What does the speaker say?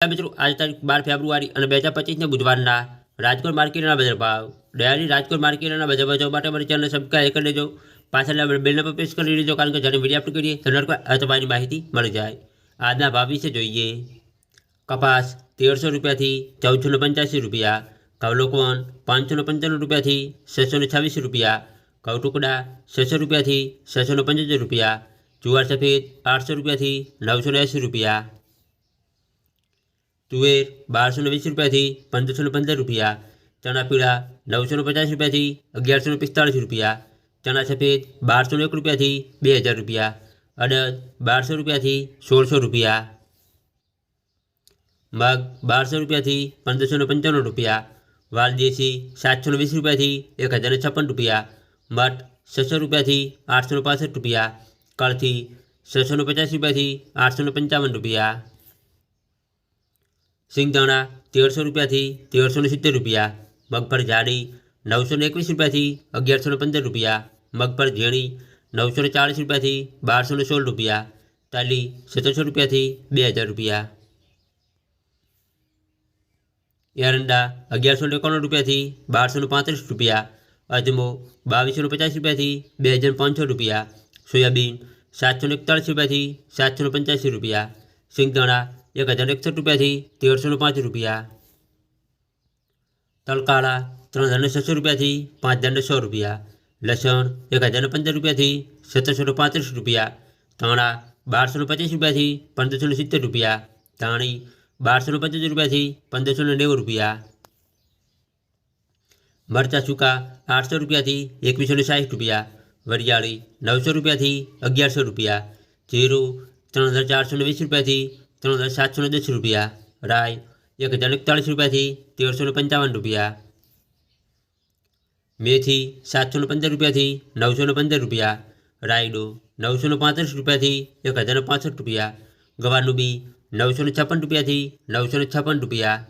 આ મિત્રો આજે તારીખ બાર ફેબ્રુઆરી અને બે હજાર પચીસને બુધવારના રાજકોટ માર્કેટના બજાર ભાવ ડેરી રાજકોટ માર્કેટના બજાર ભાવ જોવા માટે અમારી ચેનલ સબસ્ક્રાઈબ કરી લેજો પાછળ બેલને પર પ્રેસ કરી લેજો કારણ કે જ્યારે વિડીયો અપલોડ કરીએ તો નરકો તમારી માહિતી મળી જાય આજના ભાવ વિશે જોઈએ કપાસ તેરસો રૂપિયાથી ચૌદસો ને પંચ્યાસી રૂપિયા કવલોકવન પાંચસો ને પંચાણું રૂપિયાથી છસો ને છવ્વીસ રૂપિયા ઘઉં ટુકડા છસો રૂપિયાથી છસો ને પંચોતેર રૂપિયા જુવાર સફેદ આઠસો રૂપિયાથી નવસો ને એંસી રૂપિયા તુવેર બારસો વીસ રૂપિયાથી પંદરસો પંદર રૂપિયા, ચણા પીળા નવસો પચાસ રૂપિયાથી અગિયારસો પિસ્તાળીસ રૂપિયા, ચણા સફેદ બારસો એક રૂપિયાથી બે હજાર રૂપિયા, અડદ બારસો રૂપિયાથી સોળસો રૂપિયા, મગ બારસો રૂપિયાથી પંદરસો પંચાણું રૂપિયા વાલદેશી સાતસો ને વીસ રૂપિયાથી એક હજાર છપ્પન રૂપિયા, મઠ છસો રૂપિયાથી આઠસો પાસઠ રૂપિયા, કળથી છસો પચાસ રૂપિયાથી આઠસો પંચાવન રૂપિયા સિંગદાણા તેરસો રૂપિયાથી તેરસો ને સિત્તેર રૂપિયા મગફળી જાડી નવસો ને એકવીસ રૂપિયાથી અગિયારસો ને પંદર રૂપિયા મગફળી ઝીણી નવસો ને ચાળીસ રૂપિયાથી બારસો ને સોળ રૂપિયા તાલી સત્તરસો રૂપિયાથી બે હજાર રૂપિયા એરંડા અગિયારસો ને એકાણું રૂપિયાથી બારસો ને પાંત્રીસ રૂપિયા અજમો બાવીસો ને પચાસ રૂપિયાથી બે હજાર પાંચસો રૂપિયા સોયાબીન સાતસો ને એકતાળીસ રૂપિયાથી સાતસો ને પંચ્યાસી રૂપિયા સિંગદાણા એક હજાર એકસઠ રૂપિયાથી તેરસો ને પાંચ રૂપિયા તલકાળા ત્રણ હજાર ને છસો રૂપિયાથી પાંચ હજાર ને સો રૂપિયા લસણ એક હજાર ને પંદર રૂપિયાથી સત્તરસો ને પાંત્રીસ રૂપિયા ધાણા બારસો ને પચીસ રૂપિયાથી પંદરસો ને સિત્તેર રૂપિયા ધાણી બારસો ને પંચોતેર રૂપિયાથી પંદરસો ને નેવું રૂપિયા મરચાં સૂકા આઠસો રૂપિયાથી એકવીસો ને સાઠ રૂપિયા વરિયાળી નવસો રૂપિયાથી અગિયારસો રૂપિયા જીરું ત્રણ હજાર ચારસો ને વીસ રૂપિયાથી ત્રણ હજાર સાતસો ને દસ રૂપિયા. રાય એક હજાર એકતાળીસ રૂપિયાથી તેરસો ને પંચાવન રૂપિયા. મેથી સાતસો ને પંદર રૂપિયાથી નવસો ને પંદર રૂપિયા. રાયડો નવસો ને પાંત્રીસ રૂપિયાથી એક હજાર ને પાસઠ રૂપિયા. ગવાનું બી નવસો ને છપ્પન રૂપિયાથી નવસો ને છપ્પન રૂપિયા.